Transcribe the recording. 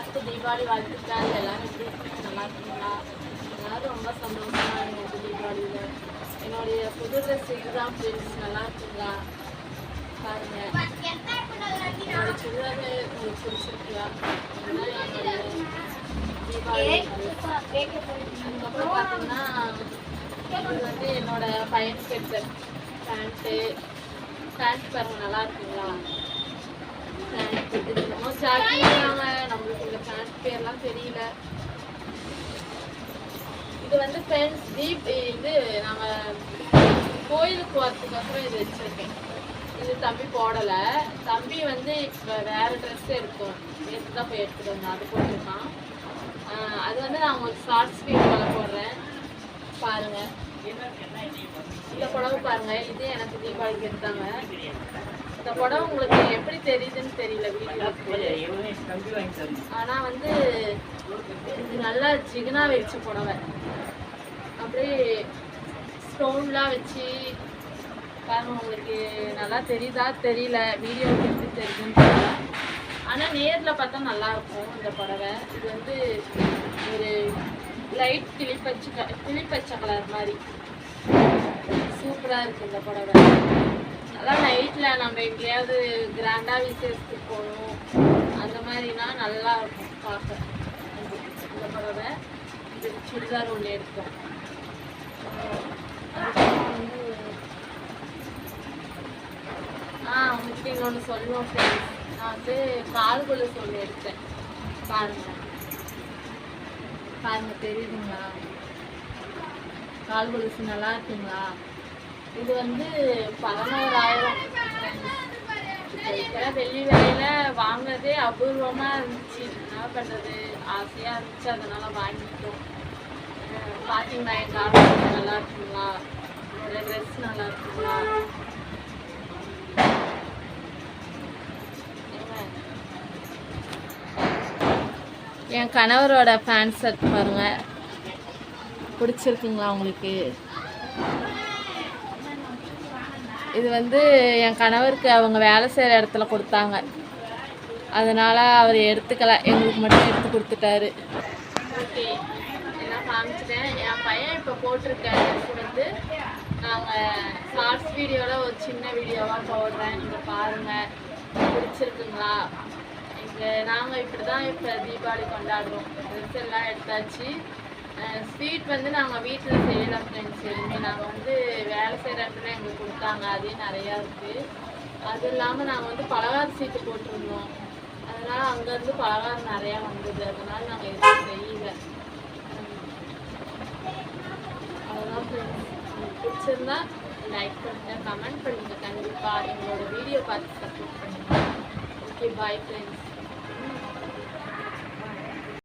எல்லாத்துக்கும் தீபாவளி வாழ்த்துக்கள் எல்லாரும் எப்படி நல்லா இருக்கீங்களா? எல்லாரும் ரொம்ப சந்தோஷமா இருந்தது தீபாவளியில். என்னுடைய புது ட்ரெஸ் இதுதான் ஃப்ரெண்ட்ஸ் நல்லா இருக்குங்களா? பாருங்க. என்னோட சுடிதார் உங்களுக்கு பிடிச்சிருக்கா தீபாவளி. அதுக்கப்புறம் பார்த்தீங்கன்னா இது வந்து என்னோட பையனுக்கு எடுத்த பேண்ட்டு பேண்ட் பாருங்க நல்லா இருக்குங்களா? பேண்ட் என்னமோ பேர்லாம் தெரியல. இது வந்து ஃப்ரெண்ட்ஸ் தீப் இது நாங்கள் கோயிலுக்கு போகிறதுக்கப்புறம் இது வச்சுருக்கேன். இது தம்பி போடலை. தம்பி வந்து இப்போ வேறு ட்ரெஸ் எடுத்தோம். நேற்று தான் போய் எடுத்துகிட்டு வந்தோம் அது போட்டிருக்கான். அது வந்து நான் உங்களுக்கு ஷார்ட்ஸ் வீடியோவில் போடுறேன். பாருங்கள் இந்த புடவை பாருங்க. இது எனக்கு தீபாவளிக்கு எடுத்தாங்க. இந்த படம் உங்களுக்கு எப்படி தெரியுதுன்னு தெரியல வீடியோ ஆனா வந்து நல்லா ஜிகனா வச்சு புடவை. அப்படியே ஸ்டோன்லாம் வச்சு பாருங்க உங்களுக்கு நல்லா தெரியுதா தெரியல வீடியோ எப்படி தெரியுதுன்னு தெரியல. ஆனா நேர்ல பார்த்தா நல்லா இருக்கும் இந்த புடவை. இது வந்து ஒரு லைட் கிளிப்பச்ச கிளிப்பச்ச கிளிப்பச்சை கலர் மாதிரி. சூப்பராக இருக்குது இந்த புடவை. அதான் நைட்டில் நம்ம எங்கேயாவது கிராண்டாக விசேஷத்துக்கு போகணும். அந்த மாதிரினா நல்லா இருக்கும் பார்க்க. இந்த புடவை. இது சுடிதார் ஒன்று எடுத்தோம். அதுக்கப்புறம் வந்து ஆ உங்களுக்கு இன்னொன்று சொல்லுவோம் ஃப்ரெண்ட்ஸ் நான் வந்து கால் கொலுசு ஒன்று எடுத்தேன். பாருங்கள் பாருங்க தெரியுதுங்களா? கால் கொலுசு நல்லா இருக்குங்களா? இது வந்து பதினோராயிரம். இப்போலாம் வெள்ளி விலையில வாங்குறதே அபூர்வமாக இருந்துச்சு. என்ன பண்ணுறது ஆசையாக இருந்துச்சு. அதனால வாங்கிட்டோம். அஹ் என் கால் நல்லா இருக்குங்களா? ட்ரெஸ் நல்லா இருக்குங்களா? என் கணவரோட ஃபேன் ஷர்ட் பாருங்கள் பிடிச்சிருக்குங்களா உங்களுக்கு? இது வந்து என் கணவருக்கு அவங்க வேலை செய்கிற இடத்துல கொடுத்தாங்க. அதனால் அவர் எடுத்துக்கல. எங்களுக்கு மட்டும் எடுத்து கொடுத்துட்டாரு. ஓகே. எல்லாம் காமிச்சிட்டேன் என் பையன் இப்போ போட்டிருக்க ட்ரெஸ் வந்து நாங்கள் ஷார்ட்ஸ் வீடியோவில் ஒரு சின்ன வீடியோவாக போடுறேன். நீங்கள் பாருங்கள் பிடிச்சிருக்குங்களா? இங்கே நாங்கள் இப்படி தான் இப்போ தீபாவளி கொண்டாடுறோம். ட்ரெஸ் எல்லாம் எடுத்தாச்சு. ஸ்வீட் வந்து நாங்கள் வீட்டில் செய்யலாம் ஃப்ரெண்ட்ஸ் எதுவுமே. நாங்கள் வந்து வேலை செய்கிற எங்களுக்கு கொடுத்தாங்க. அதே நிறையா இருக்குது அது இல்லாமல் நாங்கள் வந்து பலகார சீட்டு போட்டிருந்தோம். அதனால் அங்கேருந்து பலகாரம் நிறையா வந்தது. அதனால் நாங்கள் எதுவும் செய்யல. அவ்வளோதான் ஃப்ரெண்ட்ஸ் பிடிச்சிருந்தா லைக் பண்ணுங்கள் கமெண்ட் பண்ணுங்கள் கண்டிப்பாக எங்களோட வீடியோ பார்த்து சப்போர்ட் பண்ணுங்கள் ஓகே பாய் ஃப்ரெண்ட்ஸ்